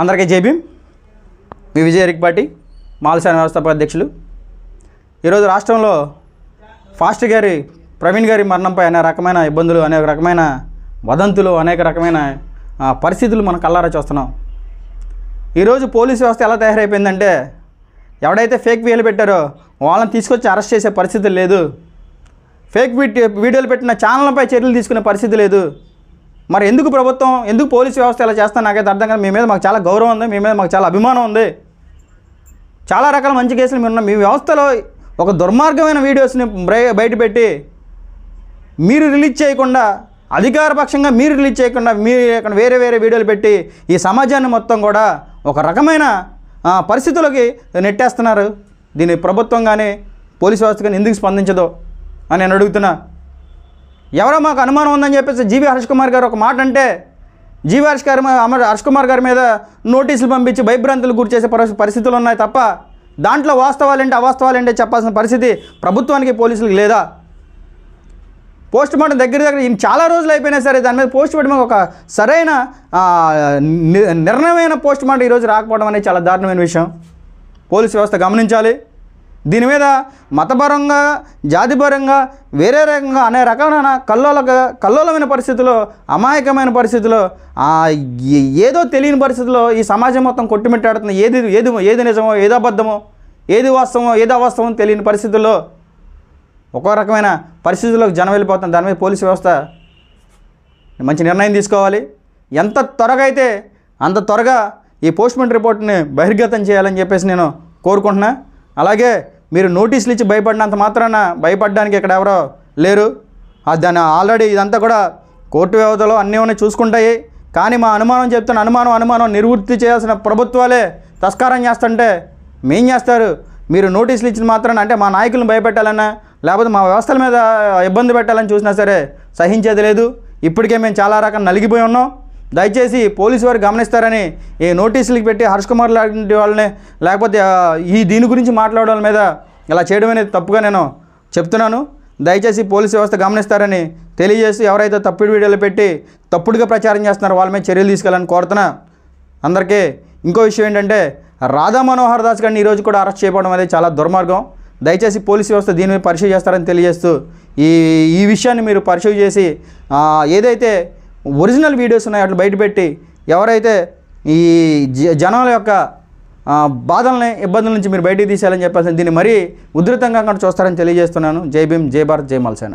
అందరికీ జేబీ మీ విజయ రిక్పాటి మాలసేన వ్యవస్థాపక అధ్యక్షులు. ఈరోజు రాష్ట్రంలో ఫాస్ట్ గారి ప్రవీణ్ గారి మరణంపై అనేక రకమైన ఇబ్బందులు అనేక రకమైన వదంతులు అనేక రకమైన పరిస్థితులు మనం కల్లారా చూస్తున్నాం. ఈరోజు పోలీసు వ్యవస్థ ఎలా తయారైపోయిందంటే ఎవడైతే ఫేక్ వీడియోలు పెట్టారో వాళ్ళని తీసుకొచ్చి అరెస్ట్ చేసే పరిస్థితి లేదు. ఫేక్ వీడియోలు పెట్టిన ఛానళ్ళపై చర్యలు తీసుకునే పరిస్థితి లేదు. మరి ఎందుకు ప్రభుత్వం ఎందుకు పోలీసు వ్యవస్థ ఇలా చేస్తాను నాకైతే అర్థం కానీ మీ మీద మాకు చాలా గౌరవం ఉంది. మీ మీద మాకు చాలా అభిమానం ఉంది. చాలా రకాల మంచి కేసులు మీరు ఉన్న మీ వ్యవస్థలో ఒక దుర్మార్గమైన వీడియోస్ని బ్రై- బయటపెట్టి మీరు రిలీజ్ చేయకుండా అధికారపక్షంగా మీరు రిలీజ్ చేయకుండా మీరు ఇక్కడ వేరే వేరే వీడియోలు పెట్టి ఈ సమాజాన్ని మొత్తం కూడా ఒక రకమైన పరిస్థితులకి నెట్టేస్తున్నారు. దీని ప్రభుత్వం కానీ పోలీసు వ్యవస్థ కానీ ఎందుకు స్పందించదో అని నేను అడుగుతున్నా. ఎవరో మాకు అనుమానం ఉందని చెప్పేసి జీవి హర్ష్ కుమార్ గారు ఒక మాట అంటే జీవి హర్ష్ గారి అమర్ హర్ష్ కుమార్ గారి మీద నోటీసులు పంపించి భయభ్రాంతులు గురి చేసే పరిస్థితులు ఉన్నాయి తప్ప దాంట్లో వాస్తవాలేంటి అవాస్తవాలేంటి చెప్పాల్సిన పరిస్థితి ప్రభుత్వానికి పోలీసులకు లేదా? పోస్ట్ మార్టం దగ్గర దగ్గర చాలా రోజులు అయిపోయినా సరే దాని మీద పోస్ట్ మార్టం ఒక సరైన ని- నిర్ణయమైన పోస్ట్ మార్టం ఈరోజు రాకపోవడం అనేది చాలా దారుణమైన విషయం. పోలీసు వ్యవస్థ గమనించాలి. దీని మీద మతపరంగా జాతిపరంగా వేరే రకంగా అనే రకమైన కల్లోల కల్లోలమైన పరిస్థితిలో అమాయకమైన పరిస్థితిలో ఏదో తెలియని పరిస్థితిలో ఈ సమాజం మొత్తం కొట్టుమిట్టాడుతుంది. ఏది ఏది ఏది నిజమో ఏది అబద్ధమో ఏది వాస్తవమో ఏది అవాస్తవం తెలియని పరిస్థితుల్లో ఒక్కో రకమైన పరిస్థితుల్లోకి జనం వెళ్ళిపోతుంది. దాని మీద పోలీసు వ్యవస్థ మంచి నిర్ణయం తీసుకోవాలి. ఎంత త్వరగా అయితే అంత త్వరగా ఈ పోస్ట్మెంట్ రిపోర్ట్ని బహిర్గతం చేయాలని చెప్పేసి నేను కోరుకుంటున్నా. అలాగే మీరు నోటీసులు ఇచ్చి భయపడినంత మాత్రాన భయపడడానికి ఇక్కడ ఎవరో లేరు. దాని దాన్ని ఆల్రెడీ ఇదంతా కూడా కోర్టు వ్యవధిలో అన్నీ ఉన్నాయి చూసుకుంటాయి. కానీ మా అనుమానం చెప్తున్న అనుమానం అనుమానం నిర్వృత్తి చేయాల్సిన ప్రభుత్వాలే తస్కారం చేస్తుంటే మేం చేస్తారు? మీరు నోటీసులు ఇచ్చిన మాత్రాన అంటే మా నాయకులను భయపెట్టాలన్నా లేకపోతే మా వ్యవస్థల మీద ఇబ్బంది పెట్టాలని చూసినా సరే సహించేది లేదు. ఇప్పటికే మేము చాలా రకం నలిగిపోయి ఉన్నాం. దయచేసి పోలీసు వారు గమనిస్తారని ఈ నోటీసులకి పెట్టి హర్ష్ కుమార్ లాంటి వాళ్ళని లేకపోతే ఈ దీని గురించి మాట్లాడడం మీద ఇలా చేయడం అనేది తప్పుగా నేను చెప్తున్నాను. దయచేసి పోలీసు వ్యవస్థ గమనిస్తారని తెలియజేసి ఎవరైతే తప్పుడు వీడియోలు పెట్టి తప్పుడుగా ప్రచారం చేస్తున్నారో వాళ్ళ మీద చర్యలు తీసుకోవాలని కోరుతున్నా. అందరికీ ఇంకో విషయం ఏంటంటే రాధా మనోహర్ దాస్ గారిని ఈరోజు కూడా అరెస్ట్ చేయడం అనేది చాలా దుర్మార్గం. దయచేసి పోలీసు వ్యవస్థ దీని మీద పరిశీలి చేస్తారని తెలియజేస్తూ ఈ ఈ విషయాన్ని మీరు పరిశీలి చేసి ఏదైతే ఒరిజినల్ వీడియోస్ ఉన్నాయి అట్లా బయటపెట్టి ఎవరైతే ఈ జ- జనాల యొక్క బాధల్ని ఇబ్బందుల నుంచి మీరు బయటికి తీసేయాలని చెప్పాల్సింది దీన్ని మరీ ఉధృతంగా అక్కడ చూస్తారని తెలియజేస్తున్నాను. జై భీమ్ జై భారత్ జై మల్సేన.